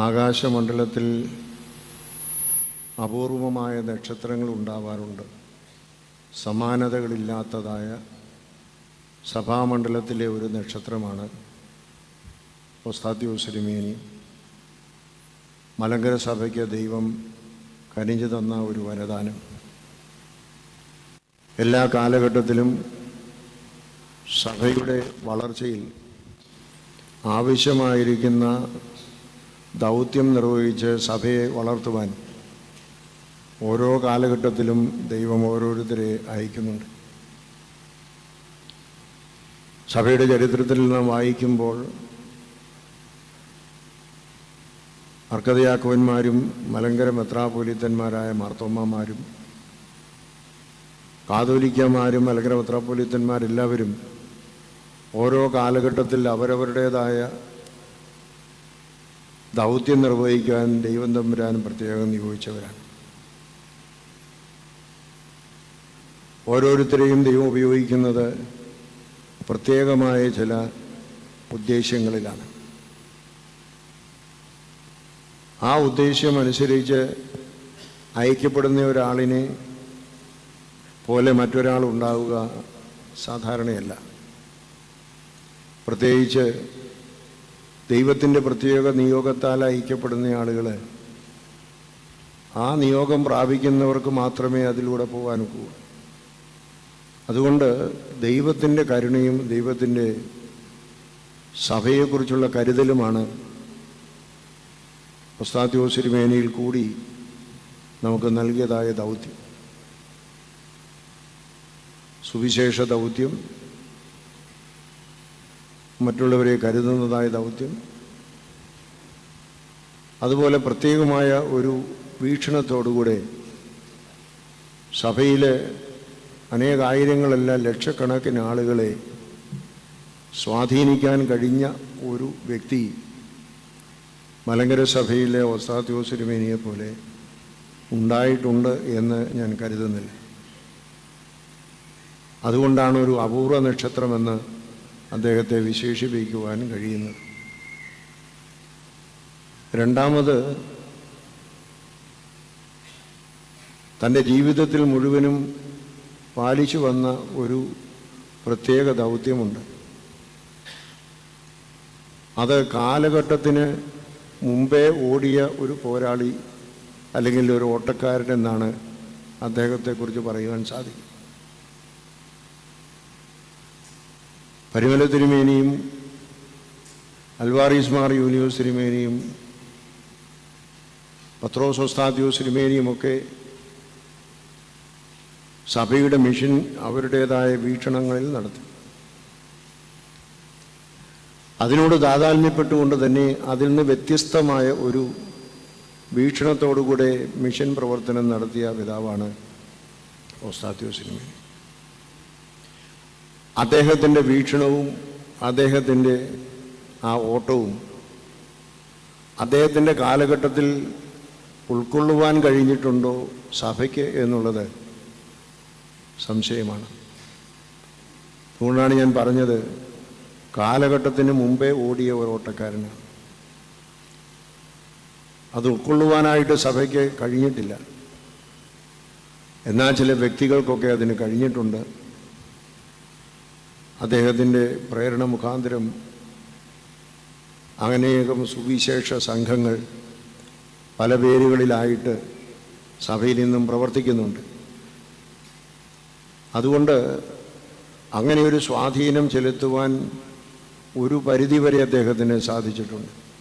ആകാശമണ്ഡലത്തിൽ അപൂർവമായ നക്ഷത്രങ്ങൾ ഉണ്ടാവാറുണ്ട്. സമാനതകളില്ലാത്തതായ സഭാമണ്ഡലത്തിലെ ഒരു നക്ഷത്രമാണ് ഒസ്താദ്യോസരിമേനി മലങ്കര സഭയ്ക്ക് ദൈവം കനിഞ്ഞു തന്ന ഒരു വരദാനം. എല്ലാ കാലഘട്ടത്തിലും സഭയുടെ വളർച്ചയിൽ ആവശ്യമായിരിക്കുന്ന ദൗത്യം നിർവഹിച്ച് സഭയെ വളർത്തുവാൻ ഓരോ കാലഘട്ടത്തിലും ദൈവം ഓരോരുത്തരെ അയക്കുന്നുണ്ട്. സഭയുടെ ചരിത്രത്തിൽ നാം വായിക്കുമ്പോൾ അർക്കതയാക്കുവന്മാരും മലങ്കര മെത്രാപോലിത്തന്മാരായ മാർത്തോമ്മമാരും കാതോലിക്കമാരും മലങ്കര മെത്രാപോലിത്തന്മാരെല്ലാവരും ഓരോ കാലഘട്ടത്തിൽ അവരവരുടേതായ ദൗത്യം നിർവഹിക്കാൻ ദൈവം തമ്പുരാൻ പ്രത്യേകം നിയോഗിച്ചവരാണ്. ഓരോരുത്തരെയും ദൈവം ഉപയോഗിക്കുന്നത് പ്രത്യേകമായ ചില ഉദ്ദേശ്യങ്ങളിലാണ്. ആ ഉദ്ദേശ്യം അനുസരിച്ച് അയക്കപ്പെടുന്ന ഒരാളിനെ പോലെ മറ്റൊരാൾ ഉണ്ടാവുക സാധാരണയല്ല. പ്രത്യേകിച്ച് ദൈവത്തിന്റെ പ്രത്യേക നിയോഗത്താൽ അയക്കപ്പെടുന്ന ആളുകൾ ആ നിയോഗം പ്രാപിക്കുന്നവർക്ക് മാത്രമേ അതിലൂടെ പോകാനൊക്കൂ അതുകൊണ്ട് ദൈവത്തിന്റെ കരുണയും ദൈവത്തിന്റെ സഭയെക്കുറിച്ചുള്ള കരുതലുമാണ് ഒസ്താത്യോസിരിമേനയിൽ കൂടി നമുക്ക് നൽകിയതായ ദൗത്യം. സുവിശേഷ ദൗത്യം മറ്റുള്ളവരെ കരുതുന്നതായ ദൗത്യം. അതുപോലെ പ്രത്യേകമായ ഒരു വീക്ഷണത്തോടുകൂടെ സഭയിലെ അനേകായിരങ്ങളല്ല ലക്ഷക്കണക്കിന് ആളുകളെ സ്വാധീനിക്കാൻ കഴിഞ്ഞ ഒരു വ്യക്തി മലങ്കര സഭയിലെ ഒസാത്യോസിരുമേനിയെ പോലെ ഉണ്ടായിട്ടുണ്ട് എന്ന് ഞാൻ കരുതുന്നില്ല. അതുകൊണ്ടാണ് ഒരു അപൂർവ നക്ഷത്രമെന്ന് അദ്ദേഹത്തെ വിശേഷിപ്പിക്കുവാൻ കഴിയുന്നത്. രണ്ടാമത് തന്റെ ജീവിതത്തിൽ മുഴുവനും പാലിച്ചു വന്ന ഒരു പ്രത്യേക ദൗത്യമുണ്ട്. അത് കാലഘട്ടത്തിന് മുമ്പേ ഓടിയ ഒരു പോരാളി അല്ലെങ്കിൽ ഒരു ഓട്ടക്കാരൻ എന്നാണ് അദ്ദേഹത്തെക്കുറിച്ച് പറയുവാൻ സാധിക്കും. പരിമല തിരുമേനിയും അൽവാറീസ്മാർ യൂനിയോസ് തിരുമേനിയും പത്രോസോസ്താദ്യോസ് തിരുമേനിയുമൊക്കെ സഭയുടെ മിഷൻ അവരുടേതായ വീക്ഷണങ്ങളിൽ നടത്തി. അതിനോട് താതാത്മ്യപ്പെട്ടുകൊണ്ട് തന്നെ അതിൽ നിന്ന് വ്യത്യസ്തമായ ഒരു വീക്ഷണത്തോടുകൂടെ മിഷൻ പ്രവർത്തനം നടത്തിയ പിതാവാണ് ഓസ്താത്യോസ് തിരുമേനി. അദ്ദേഹത്തിന്റെ വീക്ഷണവും അദ്ദേഹത്തിന്റെ ആ ഓട്ടവും അദ്ദേഹത്തിന്റെ കാലഘട്ടത്തിൽ ഉൾക്കൊള്ളുവാൻ കഴിഞ്ഞിട്ടുണ്ടോ സഭയ്ക്ക് എന്നുള്ളത് സംശയമാണ്. അതുകൊണ്ടാണ് ഞാൻ പറഞ്ഞത് കാലഘട്ടത്തിന് മുമ്പേ ഓടിയ ഒരു ഓട്ടക്കാരനാണ് അത് ഉൾക്കൊള്ളുവാനായിട്ട് സഭയ്ക്ക് കഴിഞ്ഞിട്ടില്ല. എന്നാൽ ചില വ്യക്തികൾക്കൊക്കെ അതിന് കഴിഞ്ഞിട്ടുണ്ട്. അദ്ദേഹത്തിന്റെ പ്രേരണ മുഖാന്തരം അനേകം സുവിശേഷ സംഘങ്ങൾ പല പേരുകളിലായിട്ട് സഭയിൽ നിന്നും പ്രവർത്തിക്കുന്നുണ്ട്. അതുകൊണ്ട് അങ്ങനെയൊരു സ്വാധീനം ചെലുത്തുവാൻ ഒരു പരിധിവരെ അദ്ദേഹത്തിന് സാധിച്ചിട്ടുണ്ട്.